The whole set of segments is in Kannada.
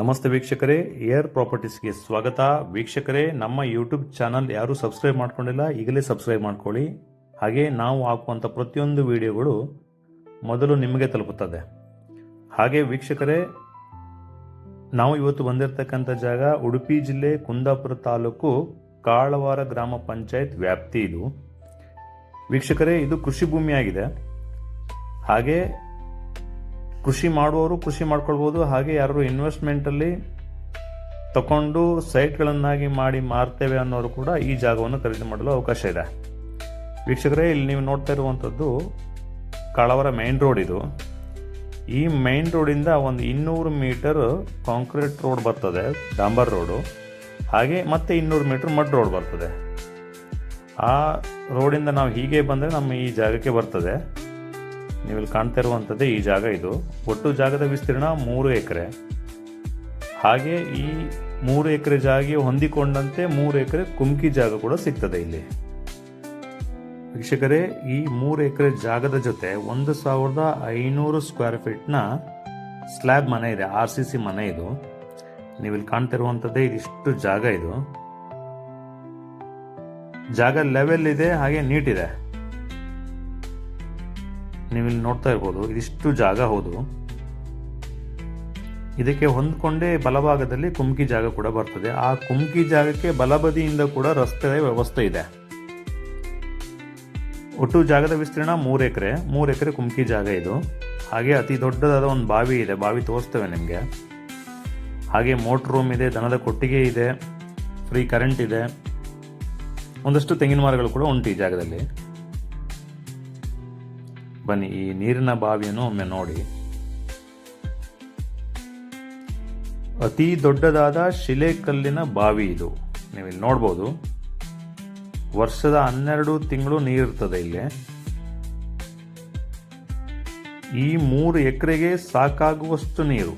ನಮಸ್ತೆ ವೀಕ್ಷಕರೇ, ಏರ್ ಪ್ರಾಪರ್ಟೀಸ್ಗೆ ಸ್ವಾಗತ. ವೀಕ್ಷಕರೇ, ನಮ್ಮ ಯೂಟ್ಯೂಬ್ ಚಾನಲ್ ಯಾರು ಸಬ್ಸ್ಕ್ರೈಬ್ ಮಾಡ್ಕೊಂಡಿಲ್ಲ, ಈಗಲೇ ಸಬ್ಸ್ಕ್ರೈಬ್ ಮಾಡ್ಕೊಳ್ಳಿ. ಹಾಗೆ ನಾವು ಹಾಕುವಂಥ ಪ್ರತಿಯೊಂದು ವಿಡಿಯೋಗಳು ಮೊದಲು ನಿಮಗೆ ತಲುಪುತ್ತದೆ. ಹಾಗೆ ವೀಕ್ಷಕರೇ, ನಾವು ಇವತ್ತು ಬಂದಿರತಕ್ಕಂಥ ಜಾಗ ಉಡುಪಿ ಜಿಲ್ಲೆ ಕುಂದಾಪುರ ತಾಲೂಕು ಕಾಳವಾರ ಗ್ರಾಮ ಪಂಚಾಯತ್ ವ್ಯಾಪ್ತಿ ಇದು. ವೀಕ್ಷಕರೇ, ಇದು ಕೃಷಿ ಭೂಮಿಯಾಗಿದೆ. ಹಾಗೆ ಕೃಷಿ ಮಾಡುವವರು ಕೃಷಿ ಮಾಡ್ಕೊಳ್ಬೋದು. ಹಾಗೆ ಯಾರು ಇನ್ವೆಸ್ಟ್ಮೆಂಟಲ್ಲಿ ತಗೊಂಡು ಸೈಟ್ಗಳನ್ನಾಗಿ ಮಾಡಿ ಮಾರ್ತೇವೆ ಅನ್ನೋರು ಕೂಡ ಈ ಜಾಗವನ್ನು ಖರೀದಿ ಮಾಡಲು ಅವಕಾಶ ಇದೆ. ವೀಕ್ಷಕರೇ, ಇಲ್ಲಿ ನೀವು ನೋಡ್ತಾ ಇರುವಂಥದ್ದು ಕಳವರ ಮೈನ್ ರೋಡ್ ಇದು. ಈ ಮೈನ್ ರೋಡಿಂದ ಒಂದು ಇನ್ನೂರು ಮೀಟರ್ ಕಾಂಕ್ರೀಟ್ ರೋಡ್ ಬರ್ತದೆ, ಡಾಂಬರ್ ರೋಡು ಹಾಗೆ ಮತ್ತೆ ಇನ್ನೂರು ಮೀಟರ್ ಮಡ್ ರೋಡ್ ಬರ್ತದೆ. ಆ ರೋಡಿಂದ ನಾವು ಹೀಗೆ ಬಂದರೆ ನಮ್ಮ ಈ ಜಾಗಕ್ಕೆ ಬರ್ತದೆ. ನೀವು ಇಲ್ಲಿ ಕಾಣ್ತಾ ಇರುವಂಥದ್ದೇ ಈ ಜಾಗ ಇದು. ಒಟ್ಟು ಜಾಗದ ವಿಸ್ತೀರ್ಣ ಮೂರು ಎಕರೆ. ಹಾಗೆ ಈ ಮೂರು ಎಕರೆ ಜಾಗ ಹೊಂದಿಕೊಂಡಂತೆ ಮೂರು ಎಕರೆ ಕುಮ್ಕಿ ಜಾಗ ಕೂಡ ಸಿಗ್ತದೆ ಇಲ್ಲಿ. ವೀಕ್ಷಕರೇ, ಈ ಮೂರು ಎಕರೆ ಜಾಗದ ಜೊತೆ ಒಂದು ಸಾವಿರದ ಐನೂರು ಸ್ಕ್ವೇರ್ ಫೀಟ್ನ ಸ್ಲ್ಯಾಬ್ ಮನೆ ಇದೆ, ಆರ್ ಸಿ ಸಿ ಮನೆ ಇದು. ನೀವಿಲ್ಲಿ ಇಲ್ಲಿ ಕಾಣ್ತಾ ಇರುವಂಥದ್ದೇ ಇದಿಷ್ಟು ಜಾಗ ಇದು. ಜಾಗ ಲೆವೆಲ್ ಇದೆ, ಹಾಗೆ ನೀಟ್ ಇದೆ. ನೀವು ನೋಡ್ತಾ ಇರ್ಬೋದು, ಇದಿಷ್ಟು ಜಾಗ ಹೌದು. ಇದಕ್ಕೆ ಹೊಂದ್ಕೊಂಡೇ ಬಲಭಾಗದಲ್ಲಿ ಕುಮ್ಕಿ ಜಾಗ ಕೂಡ ಬರ್ತದೆ. ಆ ಕುಮ್ಕಿ ಜಾಗಕ್ಕೆ ಬಲಬದಿಯಿಂದ ಕೂಡ ರಸ್ತೆ ವ್ಯವಸ್ಥೆ ಇದೆ. ಒಟ್ಟು ಜಾಗದ ವಿಸ್ತೀರ್ಣ ಮೂರು ಎಕರೆ ಮೂರು ಎಕರೆ ಕುಮ್ಕಿ ಜಾಗ ಇದು. ಹಾಗೆ ಅತಿ ದೊಡ್ಡದಾದ ಒಂದು ಬಾವಿ ಇದೆ, ಬಾವಿ ತೋರಿಸ್ತೇವೆ ನಿಮಗೆ. ಹಾಗೆ ಮೋಟ್ರ್ ರೂಮ್ ಇದೆ, ದನದ ಕೊಟ್ಟಿಗೆ ಇದೆ, ಫ್ರೀ ಕರೆಂಟ್ ಇದೆ. ಒಂದಷ್ಟು ತೆಂಗಿನ ಮರಗಳು ಕೂಡ ಉಂಟು ಈ ಜಾಗದಲ್ಲಿ. ಬನ್ನಿ, ಈ ನೀರಿನ ಬಾವಿಯನ್ನು ಒಮ್ಮೆ ನೋಡಿ. ಅತಿ ದೊಡ್ಡದಾದ ಶಿಲೆಕಲ್ಲಿನ ಬಾವಿ ಇದು. ನೀವು ಇಲ್ಲಿ ನೋಡ್ಬೋದು. ವರ್ಷದ ಹನ್ನೆರಡು ತಿಂಗಳು ನೀರಿರ್ತದೆ ಇಲ್ಲಿ. ಈ ಮೂರು ಎಕರೆಗೆ ಸಾಕಾಗುವಷ್ಟು ನೀರು.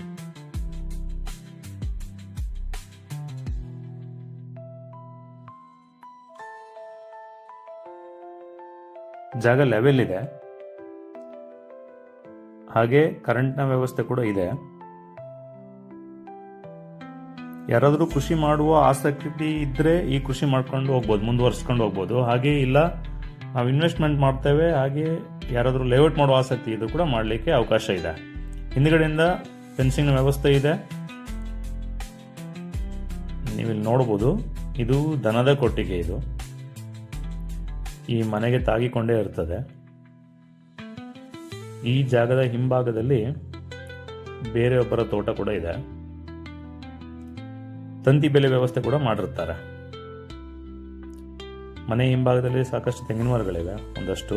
ಜಾಗ ಲೆವೆಲ್ ಇದೆ. ಹಾಗೆ ಕರೆಂಟ್ನ ವ್ಯವಸ್ಥೆ ಕೂಡ ಇದೆ. ಯಾರಾದರೂ ಕೃಷಿ ಮಾಡುವ ಆಸಕ್ತಿ ಇದ್ದರೆ ಈ ಕೃಷಿ ಮಾಡ್ಕೊಂಡು ಹೋಗ್ಬೋದು, ಮುಂದುವರ್ಸ್ಕೊಂಡು ಹೋಗ್ಬೋದು. ಹಾಗೆ ಇಲ್ಲ, ನಾವು ಇನ್ವೆಸ್ಟ್ಮೆಂಟ್ ಮಾಡ್ತೇವೆ, ಹಾಗೆ ಯಾರಾದರೂ ಲೇಔಟ್ ಮಾಡುವ ಆಸಕ್ತಿ ಇದು ಕೂಡ ಮಾಡಲಿಕ್ಕೆ ಅವಕಾಶ ಇದೆ. ಹಿಂದುಗಡೆಯಿಂದ ಫೆನ್ಸಿಂಗ್ನ ವ್ಯವಸ್ಥೆ ಇದೆ. ನೀವಿಲ್ಲಿ ನೋಡ್ಬೋದು, ಇದು ದನದ ಕೊಟ್ಟಿಗೆ ಇದು. ಈ ಮನೆಗೆ ತಾಗಿಕೊಂಡೇ ಇರ್ತದೆ. ಈ ಜಾಗದ ಹಿಂಭಾಗದಲ್ಲಿ ಬೇರೆಯೊಬ್ಬರ ತೋಟ ಕೂಡ ಇದೆ. ತಂತಿ ಬೆಲೆ ವ್ಯವಸ್ಥೆ ಕೂಡ ಮಾಡಿರ್ತಾರೆ. ಮನೆ ಹಿಂಭಾಗದಲ್ಲಿ ಸಾಕಷ್ಟು ತೆಂಗಿನ ಮರಗಳಿವೆ, ಒಂದಷ್ಟು.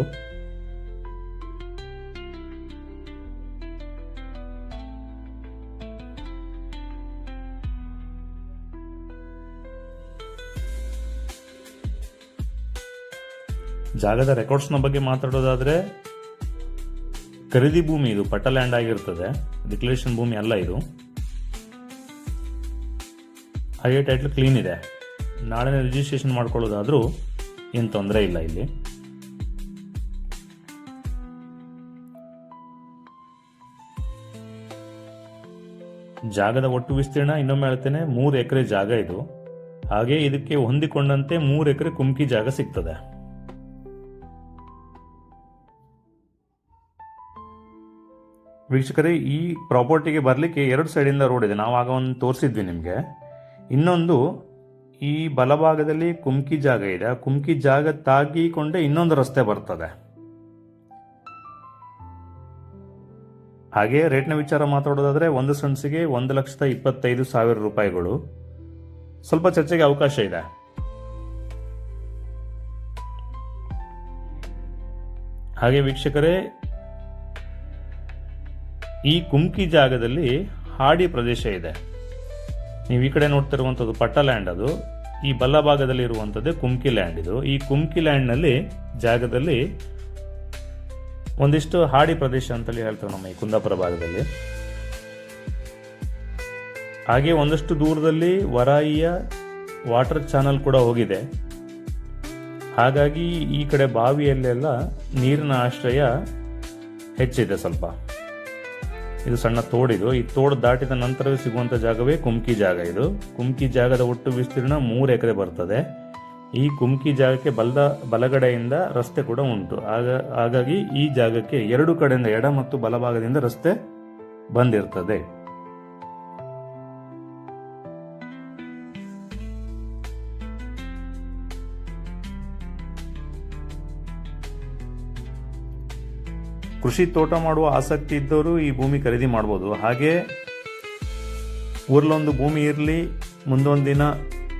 ಜಾಗದ ರೆಕಾರ್ಡ್ಸ್ನ ಬಗ್ಗೆ ಮಾತಾಡೋದಾದ್ರೆ ಖರೀದಿ ಭೂಮಿ ಇದು ಪಟ್ಟ ಲ್ಯಾಂಡ್ ಆಗಿರ್ತದೆ. ಡಿಕ್ಲರೇಷನ್ ಭೂಮಿ ಅಲ್ಲ ಇದು. ಹಾಗೆ ಟೈಟ್ಲ್ ಕ್ಲೀನ್ ಇದೆ. ನಾಳೆ ರಿಜಿಸ್ಟ್ರೇಷನ್ ಮಾಡ್ಕೊಳ್ಳೋದಾದ್ರೂ ಏನು ತೊಂದರೆ ಇಲ್ಲ ಇಲ್ಲಿ. ಜಾಗದ ಒಟ್ಟು ವಿಸ್ತೀರ್ಣ ಇನ್ನೊಮ್ಮೆ ಹೇಳ್ತೇನೆ, ಮೂರು ಎಕರೆ ಜಾಗ ಇದು. ಹಾಗೆ ಇದಕ್ಕೆ ಹೊಂದಿಕೊಂಡಂತೆ ಮೂರು ಎಕರೆ ಕುಮ್ಕಿ ಜಾಗ ಸಿಗ್ತದೆ. ವೀಕ್ಷಕರೇ, ಈ ಪ್ರಾಪರ್ಟಿಗೆ ಬರಲಿಕ್ಕೆ ಎರಡು ಸೈಡಿಂದ ರೋಡ್ ಇದೆ. ನಾವು ಆಗ ಒಂದು ತೋರಿಸಿದ್ವಿ ನಿಮಗೆ. ಇನ್ನೊಂದು ಈ ಬಲಭಾಗದಲ್ಲಿ ಕುಮ್ಕಿ ಜಾಗ ಇದೆ. ಕುಮ್ಕಿ ಜಾಗ ತಾಗಿಕೊಂಡೇ ಇನ್ನೊಂದು ರಸ್ತೆ ಬರ್ತದೆ. ಹಾಗೆ ರೇಟ್ನ ವಿಚಾರ ಮಾತಾಡೋದಾದ್ರೆ, ಒಂದು ಸಣ್ಸಿಗೆ ಒಂದು ಲಕ್ಷದ ಇಪ್ಪತ್ತೈದು ಸಾವಿರ ರೂಪಾಯಿಗಳು. ಸ್ವಲ್ಪ ಚರ್ಚೆಗೆ ಅವಕಾಶ ಇದೆ. ಹಾಗೆ ವೀಕ್ಷಕರೇ ಈ ಕುಮ್ಕಿ ಜಾಗದಲ್ಲಿ ಹಾಡಿ ಪ್ರದೇಶ ಇದೆ. ನೀವು ಈ ಕಡೆ ನೋಡ್ತಿರುವಂಥದ್ದು ಪಟ್ಟ ಲ್ಯಾಂಡ್ ಅದು. ಈ ಬಲಭಾಗದಲ್ಲಿ ಇರುವಂಥದ್ದೇ ಕುಮ್ಕಿ ಲ್ಯಾಂಡ್ ಇದು. ಈ ಕುಮ್ಕಿ ಲ್ಯಾಂಡ್ನಲ್ಲಿ ಜಾಗದಲ್ಲಿ ಒಂದಿಷ್ಟು ಹಾಡಿ ಪ್ರದೇಶ ಅಂತೇಳಿ ಹೇಳ್ತೇವೆ ನಮ್ಮ ಈ ಕುಂದಾಪುರ ಭಾಗದಲ್ಲಿ. ಹಾಗೆ ಒಂದಷ್ಟು ದೂರದಲ್ಲಿ ವರಾಯಿಯ ವಾಟರ್ ಚಾನಲ್ ಕೂಡ ಹೋಗಿದೆ. ಹಾಗಾಗಿ ಈ ಕಡೆ ಬಾವಿಯಲ್ಲೆಲ್ಲ ನೀರಿನ ಆಶ್ರಯ ಹೆಚ್ಚಿದೆ ಸ್ವಲ್ಪ. ಇದು ಸಣ್ಣ ತೋಡಿದು ಈ ತೋಡು ದಾಟಿದ ನಂತರವೇ ಸಿಗುವಂತ ಜಾಗವೇ ಕುಮ್ಕಿ ಜಾಗ ಇದು. ಕುಮ್ಕಿ ಜಾಗದ ಒಟ್ಟು ವಿಸ್ತೀರ್ಣ ಮೂರು ಎಕರೆ ಬರ್ತದೆ. ಈ ಕುಮ್ಕಿ ಜಾಗಕ್ಕೆ ಬಲದ, ಬಲಗಡೆಯಿಂದ ರಸ್ತೆ ಕೂಡ ಉಂಟು. ಆಗ, ಹಾಗಾಗಿ ಈ ಜಾಗಕ್ಕೆ ಎರಡು ಕಡೆಯಿಂದ ಎಡ ಮತ್ತು ಬಲಭಾಗದಿಂದ ರಸ್ತೆ ಬಂದಿರ್ತದೆ. ಕೃಷಿ ತೋಟ ಮಾಡುವ ಆಸಕ್ತಿ ಇದ್ದವರು ಈ ಭೂಮಿ ಖರೀದಿ ಮಾಡ್ಬೋದು. ಹಾಗೆ ಊರಲ್ಲೊಂದು ಭೂಮಿ ಇರಲಿ, ಮುಂದೊಂದು ದಿನ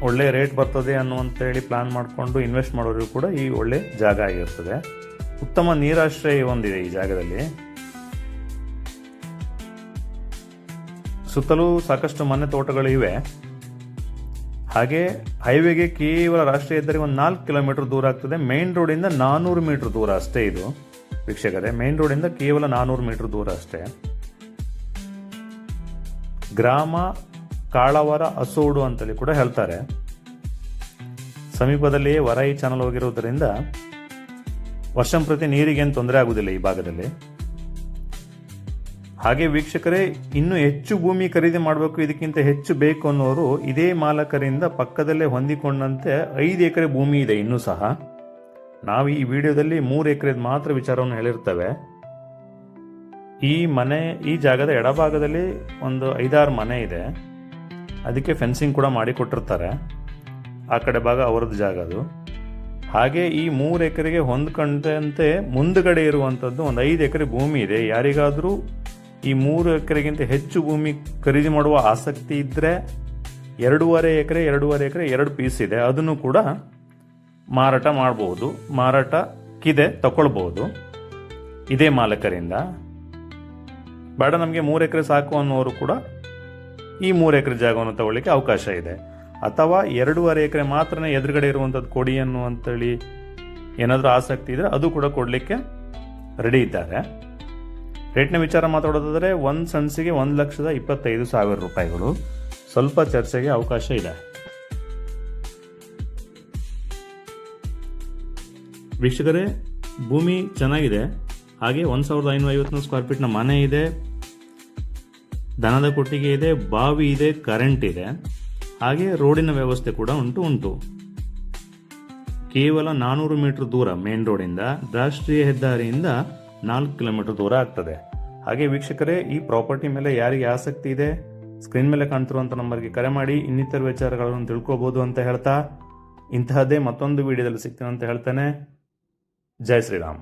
ಒಳ್ಳೆ ರೇಟ್ ಬರ್ತದೆ ಅನ್ನುವಂತ ಹೇಳಿ ಪ್ಲಾನ್ ಮಾಡಿಕೊಂಡು ಇನ್ವೆಸ್ಟ್ ಮಾಡೋರಿಗೂ ಕೂಡ ಈ ಒಳ್ಳೆ ಜಾಗ ಆಗಿರ್ತದೆ. ಉತ್ತಮ ನೀರಾಶ್ರಯ ಒಂದಿದೆ ಈ ಜಾಗದಲ್ಲಿ. ಸುತ್ತಲೂ ಸಾಕಷ್ಟು ಮನೆ ತೋಟಗಳು ಇವೆ. ಹಾಗೆ ಹೈವೇಗೆ ಕೇವಲ ರಾಷ್ಟ್ರೀಯ ಹೆದ್ದಾರಿ ಒಂದು ನಾಲ್ಕು ಕಿಲೋಮೀಟರ್ ದೂರ ಆಗ್ತದೆ. ಮೇನ್ ರೋಡಿಂದ ನಾನ್ನೂರು ಮೀಟರ್ ದೂರ ಅಷ್ಟೇ ಇದು. ವೀಕ್ಷಕರೇ ಮೇನ್ ರೋಡಿಂದ ಕೇವಲ ನಾನ್ನೂರು ಮೀಟರ್ ದೂರ ಅಷ್ಟೇ. ಗ್ರಾಮ ಕಾಳವರ ಅಸೋಡು ಅಂತೇಳಿ ಕೂಡ ಹೇಳ್ತಾರೆ. ಸಮೀಪದಲ್ಲಿಯೇ ವರಾಯಿ ಚಾನಲ್ ಹೋಗಿರುವುದರಿಂದ ವರ್ಷಂಪ್ರತಿ ನೀರಿಗೇನು ತೊಂದರೆ ಆಗುವುದಿಲ್ಲ ಈ ಭಾಗದಲ್ಲಿ. ಹಾಗೆ ವೀಕ್ಷಕರೇ, ಇನ್ನು ಹೆಚ್ಚು ಭೂಮಿ ಖರೀದಿ ಮಾಡಬೇಕು, ಇದಕ್ಕಿಂತ ಹೆಚ್ಚು ಬೇಕು ಅನ್ನೋರು ಇದೇ ಮಾಲಕರಿಂದ ಪಕ್ಕದಲ್ಲೇ ಹೊಂದಿಕೊಂಡಂತೆ ಐದು ಎಕರೆ ಭೂಮಿ ಇದೆ ಇನ್ನೂ ಸಹ. ನಾವು ಈ ವಿಡಿಯೋದಲ್ಲಿ ಮೂರು ಎಕರೆ ಮಾತ್ರ ವಿಚಾರವನ್ನು ಹೇಳಿರ್ತೇವೆ. ಈ ಮನೆ, ಈ ಜಾಗದ ಎಡಭಾಗದಲ್ಲಿ ಒಂದು ಐದಾರು ಮನೆ ಇದೆ. ಅದಕ್ಕೆ ಫೆನ್ಸಿಂಗ್ ಕೂಡ ಮಾಡಿ ಕೊಟ್ಟಿರ್ತಾರೆ ಆ ಕಡೆ ಭಾಗ ಅವರದ್ದು ಜಾಗ ಅದು. ಹಾಗೆ ಈ ಮೂರು ಎಕರೆಗೆ ಹೊಂದ್ಕೊಂಡಂತೆ ಮುಂದುಗಡೆ ಇರುವಂಥದ್ದು ಒಂದು ಐದು ಎಕರೆ ಭೂಮಿ ಇದೆ. ಯಾರಿಗಾದರೂ ಈ ಮೂರು ಎಕರೆಗಿಂತ ಹೆಚ್ಚು ಭೂಮಿ ಖರೀದಿ ಮಾಡುವ ಆಸಕ್ತಿ ಇದ್ದರೆ ಎರಡೂವರೆ ಎಕರೆ ಎರಡೂವರೆ ಎಕರೆ, ಎರಡು ಪೀಸ್ ಇದೆ. ಅದನ್ನು ಕೂಡ ಮಾರಾಟ ಮಾಡಬಹುದು ಮಾರಾಟಕ್ಕಿದೆ ತಗೊಳ್ಬಹುದು ಇದೇ ಮಾಲಕರಿಂದ. ಬೇಡ ನಮಗೆ ಮೂರು ಎಕರೆ ಸಾಕು ಅನ್ನೋರು ಕೂಡ ಈ ಮೂರು ಎಕರೆ ಜಾಗವನ್ನು ತಗೊಳ್ಳಿಕ್ಕೆ ಅವಕಾಶ ಇದೆ. ಅಥವಾ ಎರಡೂವರೆ ಎಕರೆ ಮಾತ್ರನೇ ಎದುರುಗಡೆ ಇರುವಂಥದ್ದು ಕೊಡಿ ಅನ್ನುವಂತೇಳಿ ಏನಾದರೂ ಆಸಕ್ತಿ ಇದ್ದರೆ ಅದು ಕೂಡ ಕೊಡಲಿಕ್ಕೆ ರೆಡಿ ಇದ್ದಾರೆ. ರೇಟ್ನ ವಿಚಾರ ಮಾತಾಡೋದಾದರೆ ಒಂದು ಸಣ್ಸಿಗೆ ಒಂದು ಲಕ್ಷದ ಇಪ್ಪತ್ತೈದು ಸಾವಿರ ರೂಪಾಯಿಗಳು. ಸ್ವಲ್ಪ ಚರ್ಚೆಗೆ ಅವಕಾಶ ಇದೆ. ವೀಕ್ಷಕರೇ, ಭೂಮಿ ಚೆನ್ನಾಗಿದೆ. ಹಾಗೆ ಒಂದು ಸಾವಿರದ ಐನೂರ ಐವತ್ತು ಸ್ಕ್ವೇರ್ ಫೀಟ್ನ ಮನೆ ಇದೆ. ದನದ ಕೊಟ್ಟಿಗೆ ಇದೆ, ಬಾವಿ ಇದೆ ಕರೆಂಟ್ ಇದೆ. ಹಾಗೆ ರೋಡಿನ ವ್ಯವಸ್ಥೆ ಕೂಡ ಉಂಟು ಉಂಟು. ಕೇವಲ ನಾನೂರು ಮೀಟರ್ ದೂರ ಮೇನ್ ರೋಡಿಂದ ರಾಷ್ಟ್ರೀಯ ಹೆದ್ದಾರಿಯಿಂದ ನಾಲ್ಕು ಕಿಲೋಮೀಟರ್ ದೂರ ಆಗ್ತದೆ. ಹಾಗೆ ವೀಕ್ಷಕರೇ, ಈ ಪ್ರಾಪರ್ಟಿ ಮೇಲೆ ಯಾರಿಗೆ ಆಸಕ್ತಿ ಇದೆ? ಸ್ಕ್ರೀನ್ ಮೇಲೆ ಕಾಣ್ತಿರುವಂಥ ನಂಬರ್ಗೆ ಕರೆ ಮಾಡಿ, ಇನ್ನಿತರ ವಿಚಾರಗಳನ್ನು ತಿಳ್ಕೊಬೋದು ಅಂತ ಹೇಳ್ತಾ, ಇಂತಹದ್ದೇ ಮತ್ತೊಂದು ವಿಡಿಯೋದಲ್ಲಿ ಸಿಗ್ತೀನಿ ಅಂತ ಹೇಳ್ತಾನೆ. जय श्री राम